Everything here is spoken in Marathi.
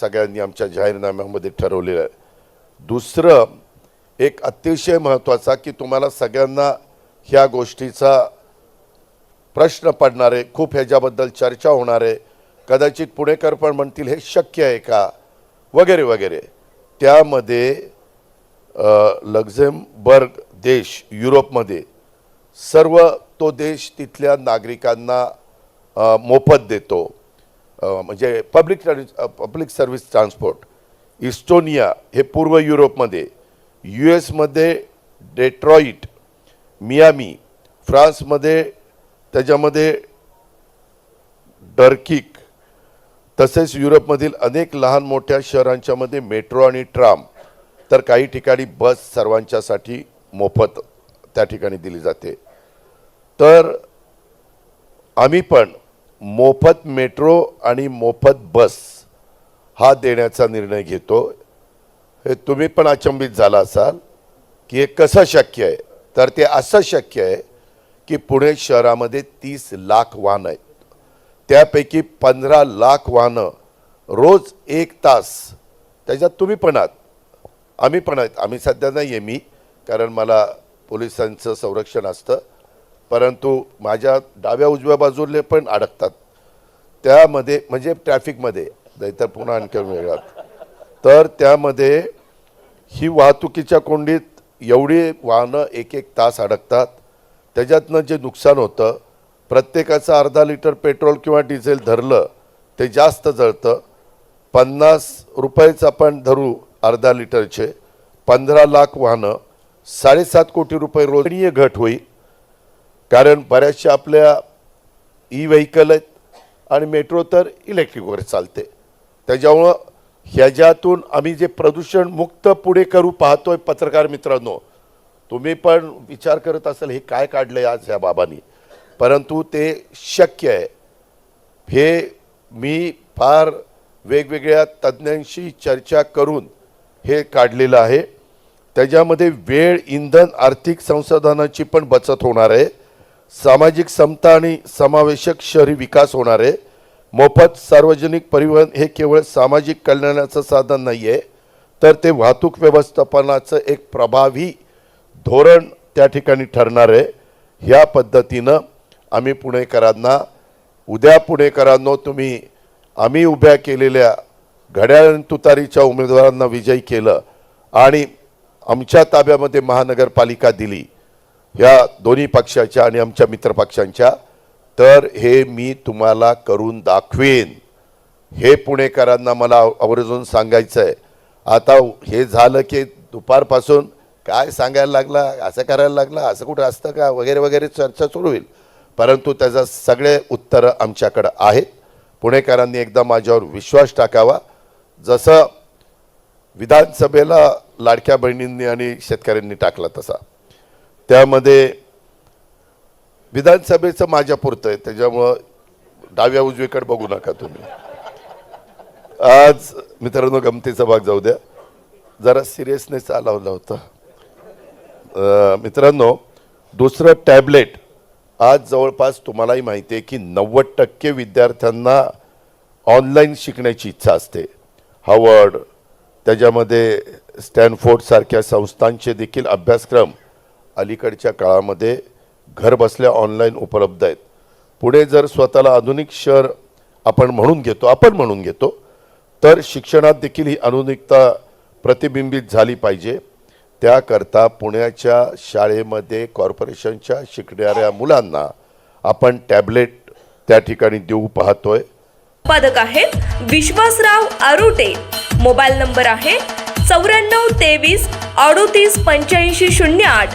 सगळ्यांनी आमच्या जाहीरनाम्यामध्ये ठरवलेलं आहे. दुसरं एक अतिशय महत्त्वाचा की तुम्हाला सगळ्यांना ह्या गोष्टीचा प्रश्न पडणार आहे खूप ह्याच्याबद्दल चर्चा होणार आहे. कदाचित पुणेकर पण म्हणतील हे शक्य आहे का? वगैरे वगैरे. त्यामध्ये लक्झेमबर्ग देश युरोपमध्ये सर्व तो देश तिथल्या नागरिकांना मोफत देतो. म्हणजे public public service transport Estonia हे पूर्व युरोपमध्ये यू एसमध्ये डेट्रॉईट मियामी फ्रान्समध्ये त्याच्यामध्ये डर्किक तसेच युरोपमधील अनेक लहान मोठ्या शहरांच्यामध्ये मेट्रो आणि ट्राम तर काही ठिकाणी बस सर्वांच्यासाठी मोफत त्या ठिकाणी दिली जाते. तर आम्ही पण मोफत मेट्रो आणि मोफत बस हा देण्याचा निर्णय घेतो. हे तुम्ही पण अचंबित झाला असाल की हे कसं शक्य आहे? तर ते असं शक्य आहे की पुणे शहरामध्ये तीस लाख वाहनं आहेत. त्यापैकी पंधरा लाख वाहनं रोज एक तास. त्याच्यात तुम्ही पण आहात. आम्ही पण आहेत. आम्ही सध्या नाही आहे मी कारण मला पोलिसांचं संरक्षण असतं. परंतु माझ्या डाव्या उजव्या बाजूले पण अडकतात. त्यामध्ये म्हणजे ट्रॅफिकमध्ये नाहीतर पुन्हा आणखी वेगळा. तर त्यामध्ये ही वाहतुकीच्या कोंडीत एवढी वाहनं एक एक तास अडकतात. त्याच्यातनं जे नुकसान होतं प्रत्येकाचं अर्धा लिटर पेट्रोल किंवा डिझेल धरलं ते जास्त जळतं. पन्नास रुपयेच आपण धरू अर्धा लिटरचे. पंधरा लाख वाहनं साडेसात कोटी रुपये रोजनीय घट होईल कारण बऱ्याचशा आपल्या ई व्हेकल आहेत आणि मेट्रो तर इलेक्ट्रिकवर चालते. त्याच्यामुळं ह्याच्यातून आम्ही जे प्रदूषण मुक्त पुढे करू पाहतो आहे पत्रकार मित्रांनो तुम्ही पण विचार करत असाल हे काय काढलं आहे आज ह्या बाबांनी? परंतु ते शक्य आहे. हे मी फार वेगवेगळ्या तज्ज्ञांशी चर्चा करून हे काढलेलं आहे. त्याच्यामध्ये वेळ इंधन आर्थिक संसाधनाची पण बचत होणार आहे. सामाजिक समता आणि समावेशक शहरी विकास होणार आहे मोफत सार्वजनिक परिवहन हे केवळ सामाजिक कल्याणाचं साधन नाही आहे तर ते वाहतूक व्यवस्थापनाचं एक प्रभावी धोरण त्या ठिकाणी ठरणार. आहे ह्या पद्धतीनं आम्ही पुणेकरांना उद्या पुणेकरांनो तुम्ही आम्ही उभ्या केलेल्या घड्याळ तुतारीच्या उमेदवारांना विजयी केलं आणि आमच्या ताब्यामध्ये महानगरपालिका दिली. ह्या दोन्ही पक्षाच्या आणि आमच्या मित्रपक्षांच्या तर हे मी तुम्हाला करून दाखवेन. हे पुणेकरांना मला आवर्जून सांगायचं आहे आता हे झालं की दुपारपासून काय सांगायला लागला असं करायला लागला असं कुठं असतं का वगैरे वगैरे चर्चा सुरू होईल. परंतु त्याचं सगळे उत्तरं आमच्याकडं आहेत पुणेकरांनी एकदा माझ्यावर विश्वास टाकावा. जसं विधानसभेला लाडक्या बहिणींनी आणि शेतकऱ्यांनी टाकला तसा. त्यामध्ये विधानसभेचं माझ्या पुरतं आहे त्याच्यामुळं डाव्या उजवीकडे बघू नका तुम्ही. आज मित्रांनो गमतीचा भाग जाऊ द्या. जरा सिरियसनेस लावला होता. मित्रांनो दुसरं टॅबलेट आज जवळपास तुम्हालाही माहिती आहे की नव्वद टक्के विद्यार्थ्यांना ऑनलाईन शिकण्याची इच्छा असते. हावर्ड त्याच्यामध्ये स्टॅनफोर्डसारख्या संस्थांचे देखील अभ्यासक्रम अलीकडच्या काळामध्ये घर बसल्या ऑनलाईन उपलब्ध आहेत. पुढे जर स्वतःला आधुनिक शहर आपण म्हणून घेतो आपण म्हणून घेतो तर शिक्षणात देखील ही आधुनिकता प्रतिबिंबित झाली पाहिजे. त्याकरता पुण्याच्या शाळेमध्ये कॉर्पोरेशनच्या शिकणाऱ्या मुलांना आपण टॅबलेट त्या ठिकाणी देऊ पाहतोय. उत्पादक आहेत विश्वासराव आरोटे. मोबाईल नंबर आहे चौऱ्याण्णव तेवीस अडोतीस पंच्याऐंशी शून्य आठ.